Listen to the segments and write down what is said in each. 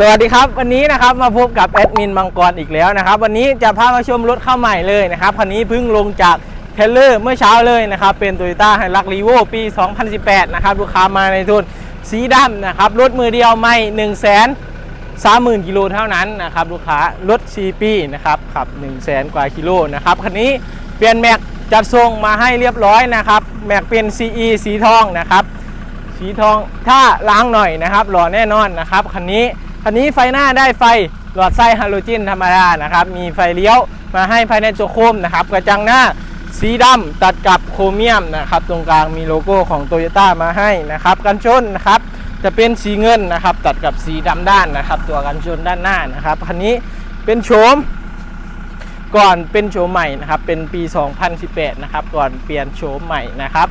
สวัสดีครับ วันนี้นะครับมาพบกับแอดมินมังกรอีกแล้วนะครับ วันนี้จะพามาชมรถเข้าใหม่เลยนะครับคันนี้เพิ่งลงจากเทลเลอร์เมื่อเช้าเลยนะครับ เป็น Toyota h i l u x r e v o ปี 2018 นะครับ ลูกค้ามาในทุนสีดำนะครับ รถมือเดียวไม่1 0 0 0 0 0 30,000กิโลเท่านั้นนะครับ ลูกค้ารถ 4 ปีนะครับขับ 1 0 0 0 0แกว่ากิโลนะครับคันนี้เปลี่ยนแม็กจัดทรงมาให้เรียบร้อยนะครับแม็กเป็น CE สีทองนะครับสีทองถ้าล้างหน่อยนะครับหล่อแน่นอนนะครับคันนี้ คันนี้ไฟหน้าได้ไฟหลอดไส้ฮาโลเจนธรรมดานะครับ มีไฟเลี้ยวมาให้ภายในตัวโคมนะครับ กระจังหน้าสีดำตัดกับโครเมียมนะครับ ตรงกลางมีโลโก้ของโตโยต้ามาให้นะครับ กันชนนะครับ จะเป็นสีเงินนะครับ ตัดกับสีดำด้านนะครับ ตัวกันชนด้านหน้านะครับ คันนี้เป็นโฉมก่อนเป็นโฉมใหม่นะครับ เป็นปี 2018 นะครับ ก่อนเปลี่ยนโฉมใหม่นะครับ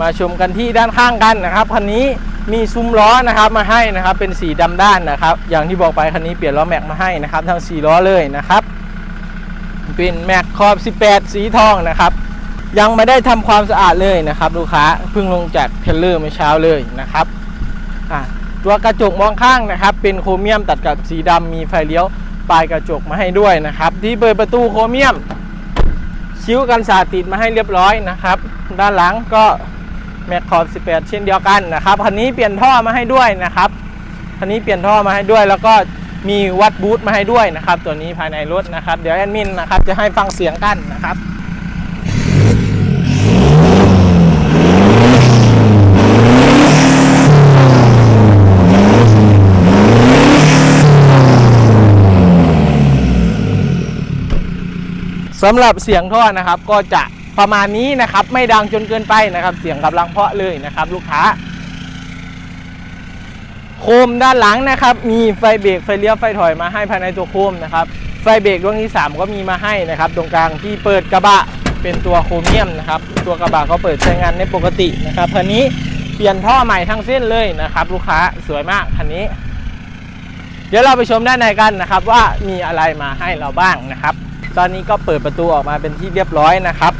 มาชมกันที่ด้านข้างกันนะครับ คันนี้ มีซุ้มล้อนะครับมาให้นะครับ เป็นสีดำด้านนะครับ อย่างที่บอกไปคันนี้เปลี่ยนล้อแม็กมาให้นะครับ ทั้ง4ล้อเลยนะครับเป็นแม็กขอบ 18 สีทองนะครับ ยังไม่ได้ทำความสะอาดเลยนะครับลูกค้าเพิ่งลงจากเทรลเลอร์เมื่อเช้าเลยนะครับตัวกระจกมองข้างนะครับ เป็นโครเมียมตัดกับสีดำมีไฟเลี้ยวปลายกระจกมาให้ด้วยนะครับ ที่เปิดประตูโครเมียมคิ้วกันสาดติดมาให้เรียบร้อยนะครับ ด้านหลังก็ แม็กขอบ18 เช่นเดียวกันนะครับคันนี้เปลี่ยนท่อมาให้ด้วยนะครับคันนี้เปลี่ยนท่อมาให้ด้วย แล้วก็มีวัดบูทมาให้ด้วยนะครับ ตัวนี้ภายในรถนะครับ เดี๋ยวแอดมินนะครับจะให้ฟังเสียงกันนะครับสำหรับเสียงท่อนะครับก็จะ ประมาณนี้นะครับ ไม่ดังจนเกินไปนะครับ เสียงกำลังเพาะเลยนะครับ ลูกค้า โคมด้านหลังนะครับ มีไฟเบรกไฟเลี้ยวไฟถอยมาให้ภายในตัวโคมนะครับ ไฟเบรกดวงที่ 3 ก็มีมาให้นะครับ ตรงกลางที่เปิดกระบะเป็นตัวโครเมียมนะครับ ตัวกระบะก็เปิดใช้งานในปกตินะครับคันนี้เปลี่ยนท่อใหม่ทั้งเส้นเลยนะครับ ลูกค้าสวยมากคันนี้ เดี๋ยวเราไปชมด้านในกันนะครับ ว่ามีอะไรมาให้เราบ้างนะครับ ตอนนี้ก็เปิดประตูออกมาเป็นที่เรียบร้อยนะครับ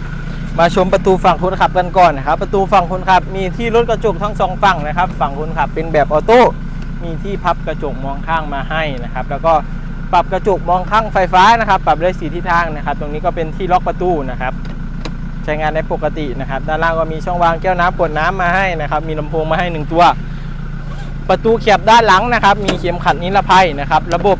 มาชมประตูฝั่งคนขับกันก่อนนะครับ ประตูฝั่งคนขับมีที่รถกระจกทั้งสองฝั่งนะครับ ฝั่งคนขับเป็นแบบออโต้ มีที่พับกระจกมองข้างมาให้นะครับ แล้วก็ปรับกระจกมองข้างไฟฟ้านะครับ ปรับได้สีทิศทางนะครับ ตรงนี้ก็เป็นที่ล็อกประตูนะครับ ใช้งานได้ปกตินะครับ ด้านล่างก็มีช่องวางแก้วน้ำกดน้ำมาให้นะครับ มีลำโพงมาให้หนึ่งตัว ประตูเขียบด้านหลังนะครับ มีเข็มขัดนิรภัยนะครับ ระบบ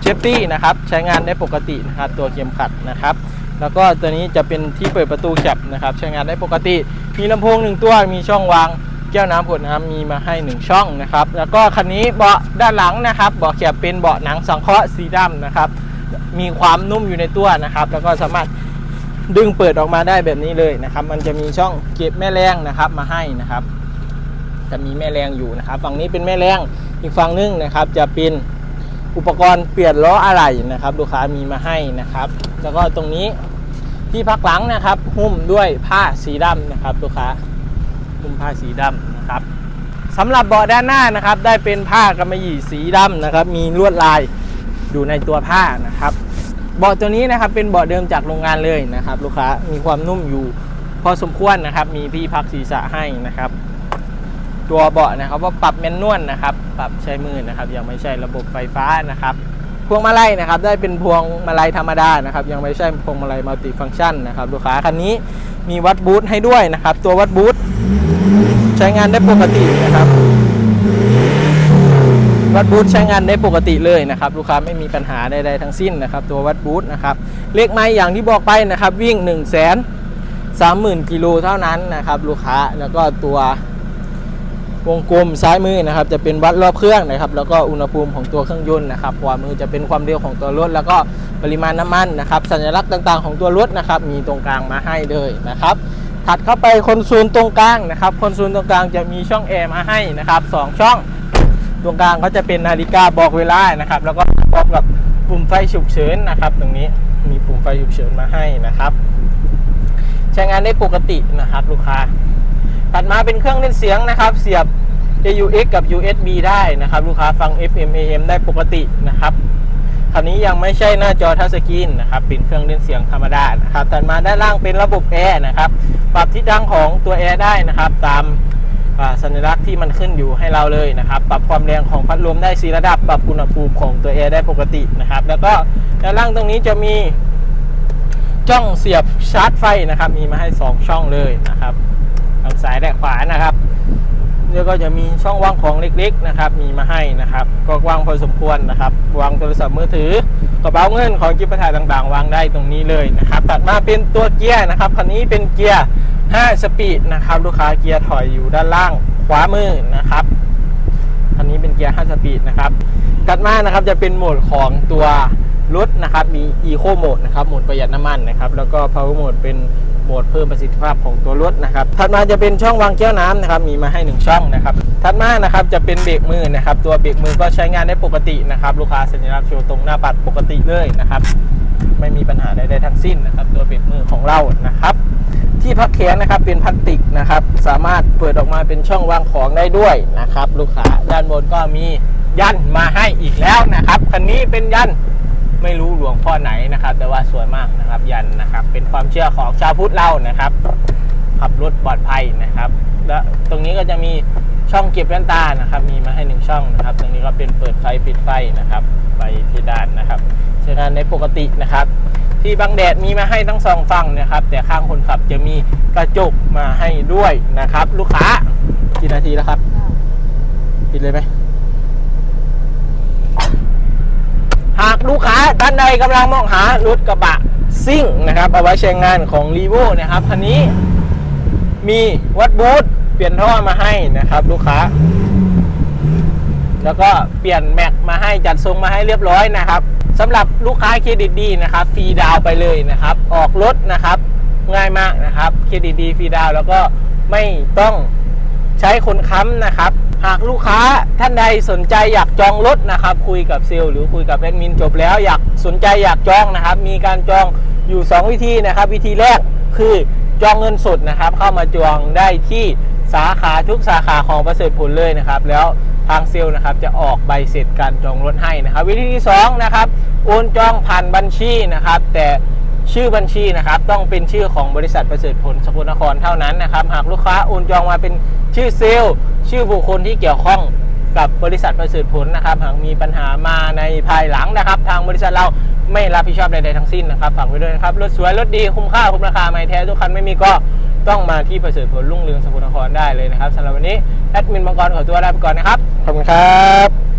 เชฟตี้นะครับ ใช้งานได้ปกตินะครับ ตัวเข็มขัดนะครับ แล้วก็ตัวนี้จะเป็นที่เปิดประตูแคบนะครับใช้งานได้ปกติ มีลำโพงหนึ่งตัวมีช่องวางแก้วน้ำกดน้ำมีมาให้หนึ่งช่องนะครับ แล้วก็คันนี้เบาะด้านหลังนะครับเบาะแคบเป็นเบาะหนังสังเคราะห์สีดำนะครับ มีความนุ่มอยู่ในตัวนะครับ แล้วก็สามารถดึงเปิดออกมาได้แบบนี้เลยนะครับ มันจะมีช่องเก็บแม่แรงนะครับมาให้นะครับ จะมีแม่แรงอยู่นะครับ ฝั่งนี้เป็นแม่แรงอีกฝั่งนึงนะครับ จะเป็นอุปกรณ์เปลี่ยนล้ออะไหล่นะครับ ลูกค้ามีมาให้นะครับ แล้วก็ตรงนี้ ที่พักหลังนะครับ หุ้มด้วยผ้าสีดำนะครับลูกค้าหุ้มผ้าสีดำนะครับสำหรับเบาะด้านหน้านะครับ ได้เป็นผ้ากำมะหยี่สีดำนะครับ มีลวดลายอยู่ในตัวผ้านะครับ เบาะตัวนี้นะครับเป็นเบาะเดิมจากโรงงานเลยนะครับ ลูกค้ามีความนุ่มอยู่พอสมควรนะครับ มีที่พักศีรษะให้นะครับ ตัวเบาะนะครับว่าปรับแมนนวลนะครับ ปรับใช้มือนะครับ ยังไม่ใช่ระบบไฟฟ้านะครับพ วงมาลัยนะครับได้เป็นพวงมาลัยธรรมดานะครับยังไม่ใช่พวงมาลัยมัลติฟังก์ชันนะครับลูกค้าคันนี้มีวัดบูทให้ด้วยนะครับ ตัววัดบูทใช้งานได้ปกตินะครับ วัดบูทใช้งานได้ปกติเลยนะครับ ลูกค้าไม่มีปัญหาใดๆทั้งสิ้นนะครับ ตัววัดบูทนะครับเลขไม้อย่างที่บอกไปนะครับ วิ่ง1 3 0 0 0 0กิโลเท่านั้นนะครับ ลูกค้าแล้วก็ตัว วงกลมซ้ายมือนะครับจะเป็นวัดรอบเครื่องนะครับ แล้วก็อุณหภูมิของตัวเครื่องยนต์นะครับขวามือจะเป็นความเร็วของตัวรถ แล้วก็ปริมาณน้ำมันนะครับ สัญลักษณ์ต่างๆของตัวรถนะครับ มีตรงกลางมาให้เลยนะครับ ถัดเข้าไปคอนโซลตรงกลางนะครับคอนโซลตรงกลางจะมีช่องแอร์มาให้นะครับสองช่อง ตรงกลางก็จะเป็นนาฬิกาบอกเวลานะครับ แล้วก็พร้อมกับปุ่มไฟฉุกเฉินนะครับ ตรงนี้มีปุ่มไฟฉุกเฉินมาให้นะครับ ใช้งานได้ปกตินะครับลูกค้า ถัดมาเป็นเครื่องเล่นเสียงนะครับ เสียบ AUX กับ USB ได้นะครับ ลูกค้าฟัง FM AM ได้ปกตินะครับคันนี้ยังไม่ใช่หน้าจอทัชสกรีนนะครับ เป็นเครื่องเล่นเสียงธรรมดานะครับถัดมาด้านล่างเป็นระบบแอร์นะครับ ปรับทิศทางของตัวแอร์ได้นะครับ ตามสัญลักษณ์ที่มันขึ้นอยู่ให้เราเลยนะครับ ปรับความแรงของพัดลมได้สีระดับ ปรับอุณหภูมิของตัวแอร์ได้ปกตินะครับ แล้วก็ด้านล่างตรงนี้จะมีช่องเสียบชาร์จไฟนะครับ มีมาให้ 2 ช่องเลยนะครับ ทางซ้ายและขวานะครับแล้วก็จะมีช่องว่างของเล็กๆนะครับ มีมาให้นะครับ ก็กว้างพอสมควรนะครับ วางโทรศัพท์มือถือกระเป๋าเงินของกิประทายต่างๆ วางได้ตรงนี้เลยนะครับ ตัดมาเป็นตัวเกียร์นะครับคันนี้เป็นเกียร์ 5 สปีดนะครับ ลูกค้าเกียร์ถอยอยู่ด้านล่างขวามือนะครับคันนี้เป็นเกียร์ 5 สปีดนะครับ ตัดมานะครับจะเป็นโหมดของตัวรถนะครับ มี Eco Mode นะครับ โหมดประหยัดน้ำมันนะครับ แล้วก็ Power Mode เป็น โหมดเพิ่มประสิทธิภาพของตัวรถนะครับ ถัดมาจะเป็นช่องวางแก้วน้ำนะครับ มีมาให้ 1 ช่องนะครับ ถัดมานะครับจะเป็นเบรกมือนะครับ ตัวเบรกมือก็ใช้งานได้ปกตินะครับลูกค้าสัญลักษณ์โชว์ตรงหน้าปัดปกติเลยนะครับ ไม่มีปัญหาใดๆทั้งสิ้นนะครับ ตัวเบรกมือของเรานะครับที่พักแขนนะครับเป็นพลาสติกนะครับ สามารถเปิดออกมาเป็นช่องวางของได้ด้วยนะครับ ลูกค้าด้านบนก็มียันมาให้อีกแล้วนะครับคันนี้เป็นยัน ไม่รู้หลวงพ่อไหนนะครับ แต่ว่าสวยมากนะครับยันนะครับ เป็นความเชื่อของชาวพุทธเรานะครับ ขับรถปลอดภัยนะครับ และตรงนี้ก็จะมีช่องเก็บแว่นตานะครับ มีมาให้หนึ่งช่องนะครับ ตรงนี้ก็เป็นเปิดไฟปิดไฟนะครับไฟเพดานนะครับใช้งานในปกตินะครับ ที่บังแดดมีมาให้ทั้งสองฝั่งนะครับ แต่ข้างคนขับจะมีกระจกมาให้ด้วยนะครับ ลูกค้ากี่นาทีแล้วครับปิดเลยไหมหากลูกค้าท่านใดกำลังมองหารถกระบะซิ่งนะครับเอาไว้ใช้งานของ r ีโวนะครับคันนี้มีวัดบูธเปลี่ยนท่อมาให้นะครับลูกค้า แล้วก็เปลี่ยนแม็กมาให้จัดทรงมาให้เรียบร้อยนะครับสำหรับลูกค้าเครดิตดีนะครับฟรีดาวไปเลยนะครับ ออกรถนะครับง่ายมากนะครับเครดิตดีฟรีดาวแล้วก็ไม่ต้องใช้คนค้ำนะครับ หากลูกค้าท่านใดสนใจอยากจองรถนะครับ คุยกับเซลล์หรือคุยกับแอดมินจบแล้วอยากสนใจอยากจองนะครับ มีการจองอยู่ 2 วิธีนะครับ วิธีแรกคือจองเงินสดนะครับ เข้ามาจองได้ที่สาขาทุกสาขาของประเสริฐผลเลยนะครับ แล้วทางเซลล์นะครับจะออกใบเสร็จการจองรถให้นะครับ วิธีที่2นะครับโอนจองผ่านบัญชีนะครับ แต่ ชื่อบัญชีนะครับต้องเป็นชื่อของบริษัทประเสริฐผลสกลนครเท่านั้นนะครับ หากลูกค้าโอนจองมาเป็นชื่อเซลล์ชื่อบุคคลที่เกี่ยวข้องกับบริษัทประเสริฐผลนะครับ หากมีปัญหามาในภายหลังนะครับ ทางบริษัทเราไม่รับผิดชอบใดๆทั้งสิ้นนะครับฝากไว้ด้วยนะครับรถสวยรถดีคุ้มค่าคุ้มราคาไม่แท้ทุกคันไม่มีก็ต้องมาที่ประเสริฐผลรุ่งเรืองสกลนครได้เลยนะครับสำหรับวันนี้แอดมินบางกรขอตัวลาไปก่อนนะครับขอบคุณครับ